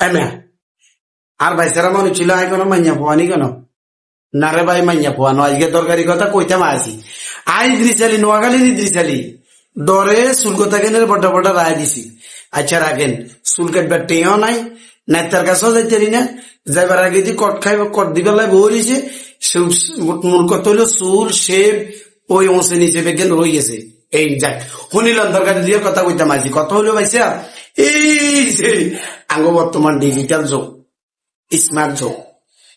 এমে আর ভাই সারা মনে ছিল আই কোনো মাইয়া পোয়ানি কেন না রে ভাই মাইয়া পোয়ানো আজকে তরকারি কথা কইতাম আসি আই ইদ্রিসালি নোয়াখালী ইদ্রিসালি ডরে চুল কথা কেন বড় বড় রায় দিছি আচ্ছা রাখেন চুল কাটবার টেও নাই নেতার কাছেও যাইতে না যাইবার আগে যদি কট খাইব কট দিবার লাই বই রয়েছে মূল কথা হইল চুল শেপ ওই অংশে নিচে বেগেন রয়ে গেছে এই যাক শুনিলাম দরকার দিয়ে কথা কইতাম আজি কত হইল ভাইসা এই যে, আঙ্গ বর্তমান ডিজিটাল যুগ স্মার্ট যুগ।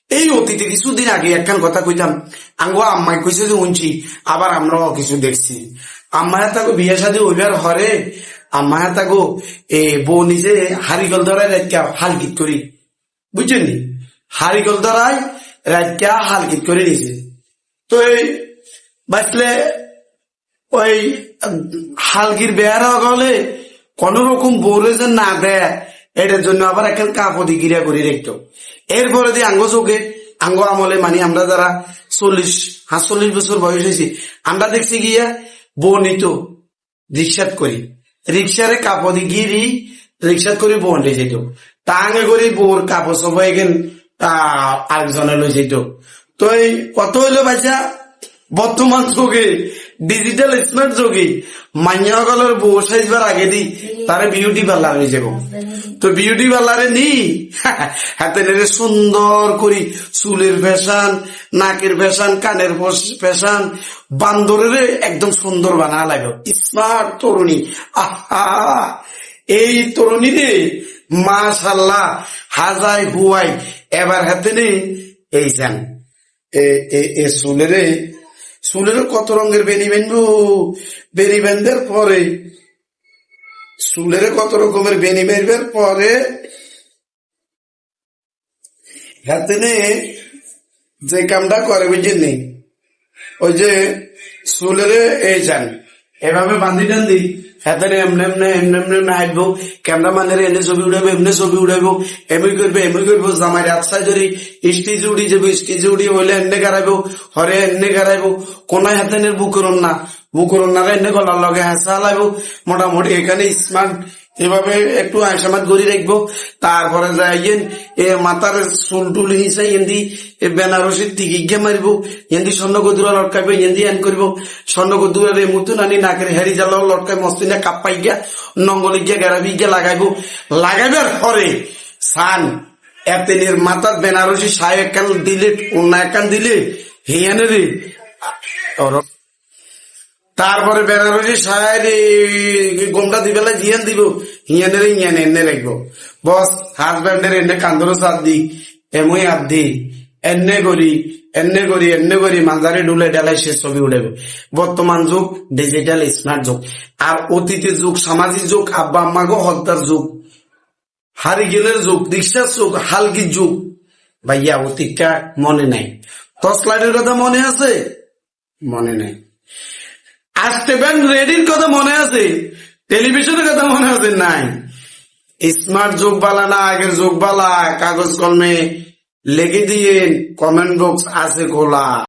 এই অতীতে কিছুদিন আগে একখান কথা কইতাম, আঙ্গো আম্মাই কইছে যে উনছি আবার আমরাও কিছু দেখছি। আম্মায় তাকে বিয়ে শাদী হইবার হরে আম্মায় তাকে এ বউ নিজে হারিগল ধরায় রাতকা হালকিত করি। বুঝছেন হারিগল ধরায় রাতকা হালকিত করে নিছে তো এই বাঁচলে ওই হালকির বেয়ার গলে কোন রকম বলে যে না দেয়, এটার জন্য আবার এখন কাপড়ি গিরা করে রেখতো। এরপরে দিয়ে আঙ্গ চোখে, আঙ্গ আমলে মানে আমরা যারা চল্লিশ, সাতচল্লিশ বছর বয়স হয়েছি, আমরা দেখছি গিয়া বনিত রিক্সাত করি। রিক্সারে কাপড়ি গিরি, রিক্সাত করে বোন যেত টাঙে করে বোর কাপড় সবাই গেন আরেকজনে লই যেত তো এই কত হইল বাচ্চা? বর্তমান যুগে ডিজিটাল স্মার্ট যুগে মাইয়াগলের বউ সাইজবার আগে দি তারে বিউটি পার্লার হয়ে যাব তো বিউটি পার্লারে নি হাতে নেড়ে সুন্দর করি চুলের ফ্যাশন নাকের ফ্যাশন কানের ফ্যাশন বান্দরের একদম সুন্দর বানা লাগল স্মার্ট তরুণী আহা এই তরুণী রে মাশাল্লাহ হাজাই হুয়াই এবার হাতে নেই এই যান এ চুলেরে চুলেরও কত রঙের বেনি বেনবো? বেনি বেন্ডের পরে চুলের কত রকমের বেনি বেরবার পরে নে যে কামটা করে, বুঝছেন নেই ওই যে চুলের এই যান, এভাবে বান্ধি টান্ধি হাতে এমনি এমনি এমনি এমনি এমনি হাঁটবো ক্যামেরাম্যানের এনে ছবি উঠাবো এমনি ছবি উঠাবো এমনি করবে এমনি করব জামাই রাস্তায় ধরি স্টেজে উড়ি যাব স্টেজে উড়ি হইলে এনে গাড়াইবো হরে এনে গাড়াইবো কোনায় হাতে বুক করুন না বুক করুন না এনে গলার লগে হাসা হালাইবো মোটামুটি এখানে স্মার্ট এভাবে একটু আয়সামাত গড়ি রাখব। তারপরে যাইয়েন, এ মাথার চুল টুল হিসাই এন্দি বেনারসির গিয়ে মারিব এন্দি স্বর্ণ গদুরা লটকাইবে এন্দি এন করব। স্বর্ণ গদুরার এই মতো নানি নাকের হেরি জ্বালাও লটকাই মস্তিনা কাপ্পাই গিয়া, নঙ্গলি গিয়া গেরাবি গিয়া লাগাইবো। লাগাইবার পরে সান এতেনের মাথার বেনারসি সায় একখান দিলে অন্য একখান দিলে হিয়ানে রে তারপরে বেনারসি সাহের গোমটা দিবেলা জিয়ান দিব। হিয়ানের হিয়ানে এনে রাখব। বস হাজব্যান্ডের এনে কান্দর সাত দি, এমই হাত দি। এনে করি এনে করি এনে করি মাঝারে ডুলে ডেলাই সে ছবি উঠেবে। বর্তমান যুগ ডিজিটাল স্মার্ট যুগ। আর অতীতের যুগ, সামাজিক যুগ, আব্বা আম্মাগো হত্যার যুগ। হারিগেলের যুগ দীক্ষার যুগ, হালকির যুগ। ভাইয়া, অতীতটা মনে নাই। টর্চ লাইটের কথা মনে আছে? মনে নাই। ব্যাংক রেডির কথা মনে আছে? টেলিভিশনের কথা মনে আছে? নাই। স্মার্ট যোগ বালা না, আগের যোগ বালা, কাগজ কলমে লেগে দিয়ে কমেন্ট বক্স আছে খোলা।